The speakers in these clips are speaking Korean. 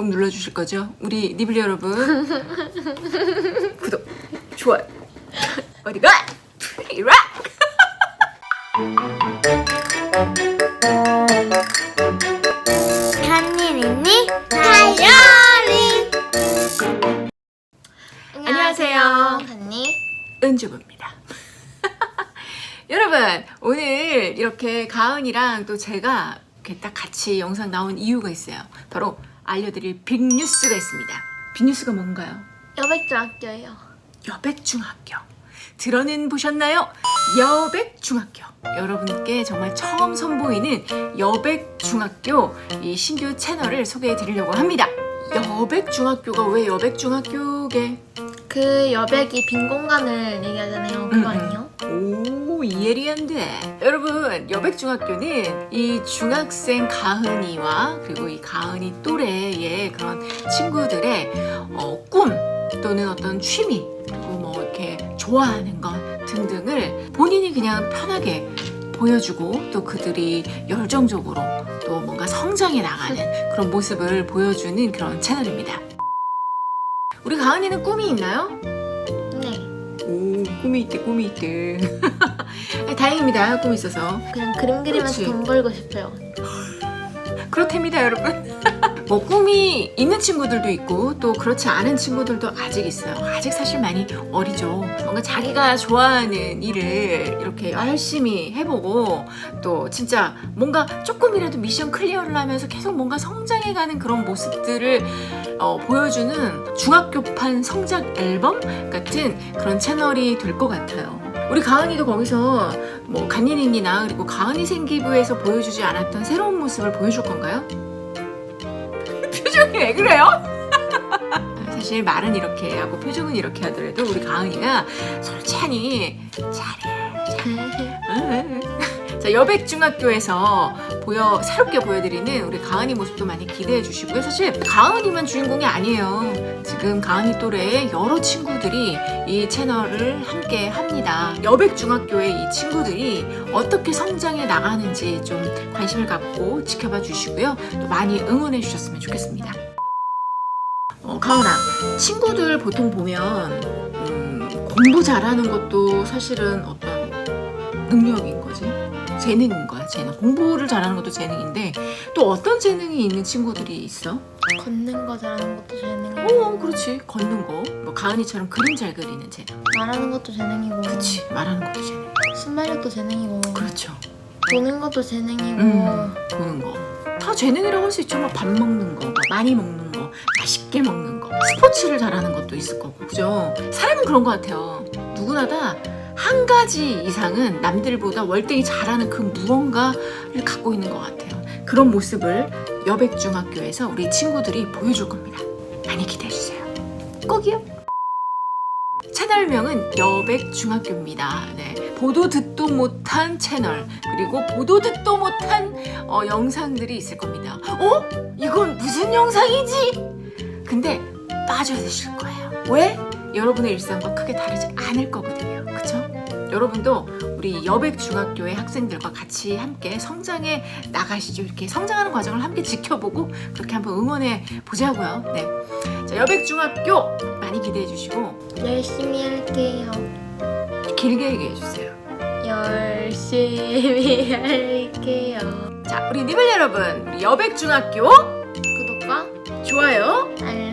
꼭 눌러주실 거죠? 우리 니블 여러분 구독, 좋아요 어디가? 이라! 간니니니 다이어리 안녕하세요. 간니 은주부입니다. 여러분 오늘 이렇게 가은이랑 또 제가 이렇게 딱 같이 영상 나온 이유가 있어요. 바로 알려드릴 빅뉴스가 있습니다. 빅뉴스가 뭔가요? 여백중학교예요 여백중학교. 들어는 보셨나요? 여백중학교. 여러분께 정말 처음 선보이는 여백중학교 이 신규 채널을 소개해 드리려고 합니다. 여백중학교가 왜 여백중학교게? 그 여백이 빈 공간을 얘기하잖아요 음, 그거 아니에요? 오, 이해리한데. 여러분, 여백중학교는 이 중학생 가은이와 그리고 이 가은이 또래의 그런 친구들의 어, 꿈 또는 어떤 취미 그리고 뭐 이렇게 좋아하는 것 등등을 본인이 그냥 편하게 보여주고 또 그들이 열정적으로 또 뭔가 성장해 나가는 그런 모습을 보여주는 그런 채널입니다. 우리 가은이는 꿈이 있나요? 꿈이 있대 꿈이 있대 다행입니다 꿈이 있어서. 그냥 그림 그리면서 그렇지. 돈 벌고 싶어요. 그렇답니다 여러분 뭐 꿈이 있는 친구들도 있고 또 그렇지 않은 친구들도 아직 있어요. 아직 사실 많이 어리죠. 뭔가 자기가 좋아하는 일을 이렇게 열심히 해보고 또 진짜 뭔가 조금이라도 미션 클리어를 하면서 계속 뭔가 성장해가는 그런 모습들을 어, 보여주는 중학교판 성장 앨범 같은 그런 채널이 될 것 같아요. 우리 가은이도 거기서 뭐 간예린이나 그리고 가은이 생기부에서 보여주지 않았던 새로운 모습을 보여줄 건가요? 표정이 왜 그래요? 사실 말은 이렇게 하고 표정은 이렇게 하더라도 우리 가은이가 솔찬히 잘해 잘해. 자 여백중학교에서 보여 새롭게 보여드리는 우리 가은이 모습도 많이 기대해 주시고요. 사실 가은이만 주인공이 아니에요. 지금 가은이 또래의 여러 친구들이 이 채널을 함께 합니다. 여백중학교의 이 친구들이 어떻게 성장해 나가는지 좀 관심을 갖고 지켜봐 주시고요. 또 많이 응원해 주셨으면 좋겠습니다 어, 가은아 친구들 보통 보면 음, 공부 잘하는 것도 사실은 어떤 능력인 거지? 재능인 거야 재능. 공부를 잘하는 것도 재능인데 또 어떤 재능이 있는 친구들이 있어? 걷는 거 잘하는 것도 재능이고. 어 그렇지. 걷는 거 뭐 가은이처럼 그림 잘 그리는 재능. 말하는 것도 재능이고. 그치. 말하는 것도 재능. 순발력도 재능이고. 그렇죠. 보는 것도 재능이고. 음, 보는 거 다 재능이라고 할 수 있죠 뭐 밥 먹는 거, 뭐 많이 먹는 거, 맛있게 먹는 거 스포츠를 잘하는 것도 있을 거고 그죠? 사람은 그런 것 같아요. 누구나 다 한 가지 이상은 남들보다 월등히 잘하는 그 무언가를 갖고 있는 것 같아요. 그런 모습을 여백중학교에서 우리 친구들이 보여줄 겁니다. 많이 기대해 주세요. 꼭이요 채널명은 여백중학교입니다. 네, 보도 듣도 못한 채널 그리고 보도 듣도 못한 어, 영상들이 있을 겁니다. 어? 이건 무슨 영상이지? 근데 빠져드실 거예요. 왜? 여러분의 일상과 크게 다르지 않을 거거든요. 여러분도 우리 여백 중학교의 학생들과 같이 함께 성장해 나가시죠. 이렇게 성장하는 과정을 함께 지켜보고 그렇게 한번 응원해 보자고요. 네. 자, 여백 중학교 많이 기대해 주시고 열심히 할게요 길게 얘기해 주세요. 열심히 할게요 자, 우리 니블 여러분, 우리 여백 중학교 구독과 좋아요 알림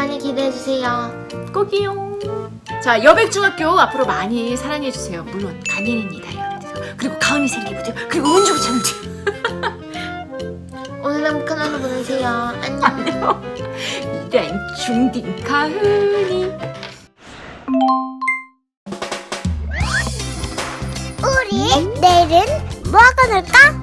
많이 기대해주세요 꼭이요. 자, 여백중학교 앞으로 많이 사랑해 주세요. 물론 간yen입니다, 여러분들. 그리고 가은이 생기부터 그리고 은주 부처님도 오늘 행복한 하루 보내세요 안녕 이런 중딩 가은이. 우리 내일은 뭐 하고 놀까?